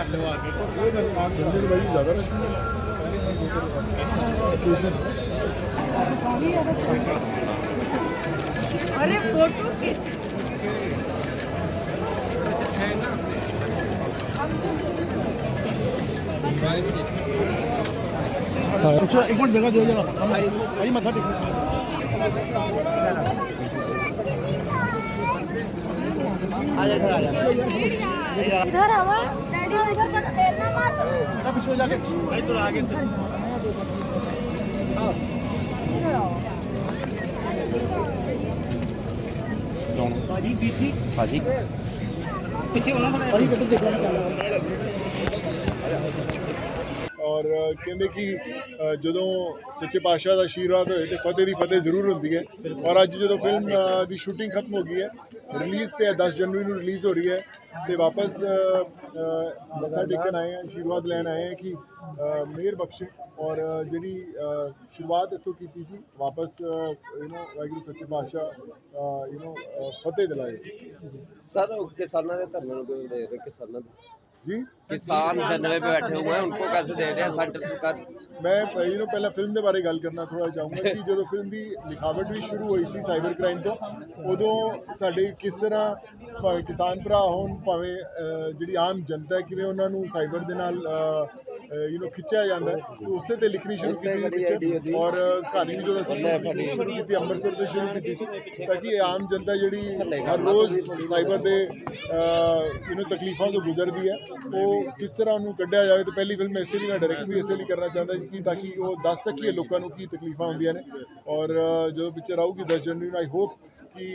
ਕਰ ਲਿਓ ਆ ਕੇ ਸੰਡੇ ਨੂੰ ਭਾਈ ਜ਼ਿਆਦਾ ਰਸ਼ ਹੁੰਦਾ ਸਾਰੇ ਸੰਡੇ ਓਕੇਸ਼ਨ अरे फोटो खींच अच्छा एक मिनट जगह दो जरा भाई मथा टेको इधर आवा डैडी इधर मत फेरना मत बेटा पीछे हो जाके भाई थोड़ा आगे से भाजी पीछे ਭਾਜੀ पीछे होना थोड़ा भाई बेटा देख लेना ਔਰ ਕਹਿੰਦੇ ਕਿ ਜਦੋਂ ਸੱਚੇ ਪਾਤਸ਼ਾਹ ਦਾ ਆਸ਼ੀਰਵਾਦ ਹੋਏ ਤੇ ਫਤਿਹ ਦੀ ਫਤਿਹ ਜ਼ਰੂਰ ਹੁੰਦੀ ਹੈ। ਔਰ ਅੱਜ ਜਦੋਂ ਫਿਲਮ ਦੀ ਸ਼ੂਟਿੰਗ ਖਤਮ ਹੋ ਗਈ ਹੈ ਰਿਲੀਜ਼ ਤੇ 10 ਜਨਵਰੀ ਨੂੰ ਰਿਲੀਜ਼ ਹੋ ਰਹੀ ਹੈ ਤੇ ਵਾਪਸ ਮੱਥਾ ਟੇਕਣ ਆਏ ਆ ਆਸ਼ੀਰਵਾਦ ਲੈਣ ਆਏ ਆ ਕਿ ਮੇਰ ਬਖਸ਼ੇ ਔਰ ਜਿਹੜੀ ਸ਼ੁਰੂਆਤ ਇਥੋਂ ਕੀਤੀ ਸੀ, ਵਾਪਸ ਯੂ نو ਵਾਹਿਗੁਰੂ ਸੱਚੇ ਪਾਤਸ਼ਾਹ ਯੂ نو ਫਤਿਹ ਦਿਲਾਏ। ਸਰ, ਕਿਸਾਨਾਂ ਦੇ ਧਰਨੇ ਨੂੰ ਕਿਸਾਨਾਂ ਦੇ? ਜੀ किसान धरने पे बैठे हुए हैं उनको कैसे दे रहे हैं सेंटर सरकार ਮੈਂ ਯੂ نو ਪਹਿਲਾਂ ਫਿਲਮ ਦੇ ਬਾਰੇ ਗੱਲ ਕਰਨਾ ਥੋੜਾ ਚਾਹੂੰਗਾ ਕਿ ਜਦੋਂ ਫਿਲਮ ਦੀ ਲਿਖਾਵਟ ਵੀ ਸ਼ੁਰੂ ਹੋਈ ਸੀ ਸਾਈਬਰ ਕ੍ਰਾਈਮ ਤੋਂ ਉਦੋਂ ਸਾਡੇ ਕਿਸ ਤਰ੍ਹਾਂ ਭਾਵੇਂ ਕਿਸਾਨ ਭਰਾ ਹੋਣ ਭਾਵੇਂ ਅਹ, ਜਿਹੜੀ ਆਮ ਜਨਤਾ ਹੈ ਕਿਵੇਂ ਉਹਨਾਂ ਨੂੰ ਸਾਈਬਰ ਦੇ ਨਾਲ ਯੂ نو ਖਿੱਚਿਆ ਜਾਂਦਾ ਹੈ ਤੇ ਉਸੇ ਤੇ ਲਿਖਣੀ ਸ਼ੁਰੂ ਕੀਤੀ ਸੀ ਪਿਕਚਰ ਔਰ ਅਹ, ਕਹਾਣੀ ਵੀ ਜਦੋਂ ਅਸੀਂ ਸ਼ੁਰੂ ਸ਼ੁਰੂ ਕੀਤੀ ਅੰਮ੍ਰਿਤਸਰ ਤੋਂ ਸ਼ੁਰੂ ਕੀਤੀ ਸੀ ਤਾਂ ਕਿ ਇਹ ਆਮ ਜਨਤਾ ਜਿਹੜੀ ਹਰ ਰੋਜ਼ ਸਾਈਬਰ ਦੇ ਯੂ نو ਤਕਲੀਫਾਂ ਤੋਂ ਗੁਜ਼ਰਦੀ ਹੈ ਉਹ ਕਿਸ ਤਰ੍ਹਾਂ ਉਹਨੂੰ ਕੱਢਿਆ ਜਾਵੇ ਤੇ ਪਹਿਲੀ ਫਿਲਮ ਇਸੇ ਲਈ ਮੈਂ ਡਾਇਰੈਕਟ ਵੀ ਇਸੇ ਲਈ ਕਰਨਾ ਚਾਹੁੰਦਾ ਸੀ ਕਿ ਤਾਂ ਕਿ ਉਹ ਦੱਸ ਸਕੀਏ ਲੋਕਾਂ ਨੂੰ ਕੀ ਤਕਲੀਫਾਂ ਹੁੰਦੀਆਂ ਨੇ ਔਰ ਅ, ਜਦੋਂ ਪਿਕਚਰ ਆਊਗੀ 10 ਜਨਵਰੀ ਨੂੰ ਆਈ ਹੋਪ ਕਿ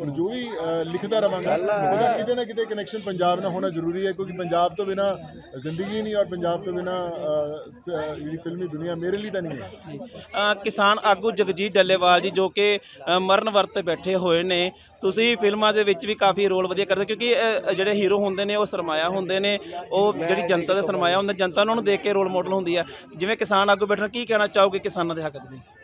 ਔਰ ਜੋ ਵੀ ਲਿਖਦਾ ਰਵਾਂਗਾ ਉਹਦਾ ਕਿਤੇ ਨਾ ਕਿਤੇ ਕਨੈਕਸ਼ਨ ਪੰਜਾਬ ਨਾਲ ਹੋਣਾ ਜ਼ਰੂਰੀ ਹੈ ਕਿਉਂਕਿ ਪੰਜਾਬ ਤੋਂ ਬਿਨਾ ਜ਼ਿੰਦਗੀ ਨਹੀਂ ਔਰ ਪੰਜਾਬ ਤੋਂ ਬਿਨਾ ਜਿਹੜੀ ਫਿਲਮੀ ਦੁਨੀਆ ਮੇਰੇ ਲਈ ਤਾਂ ਨਹੀਂ ਹੈ। ਕਿਸਾਨ ਆਗੂ ਜਗਜੀਤ ਡੱਲੇਵਾਲ ਜੀ ਜੋ ਕਿ ਮਰਨ ਵਰਤ ਬੈਠੇ ਹੋਏ ਨੇ ਤੁਸੀਂ ਫਿਲਮਾਂ ਦੇ ਵਿੱਚ ਵੀ ਕਾਫੀ ਰੋਲ ਵਧੀਆ ਕਰਦੇ ਕਿਉਂਕਿ ਜਿਹੜੇ ਹੀਰੋ ਹੁੰਦੇ ਨੇ ਉਹ ਸਰਮਾਇਆ ਹੁੰਦੇ ਨੇ ਉਹ ਜਿਹੜੀ ਜਨਤਾ ਦੇ ਸਰਮਾਇਆ ਹੁੰਦੇ ਜਨਤਾ ਉਹਨਾਂ ਨੂੰ ਦੇਖ ਕੇ ਰੋਲ ਮਾਡਲ ਹੁੰਦੀ ਆ ਜਿਵੇਂ ਕਿਸਾਨ ਆਗੂ ਬੈਠਣਾ ਕੀ ਕਹਿਣਾ ਚਾਹੋਗੇ ਕਿਸਾਨਾਂ ਦੇ ਹੱਕ ਦੇ?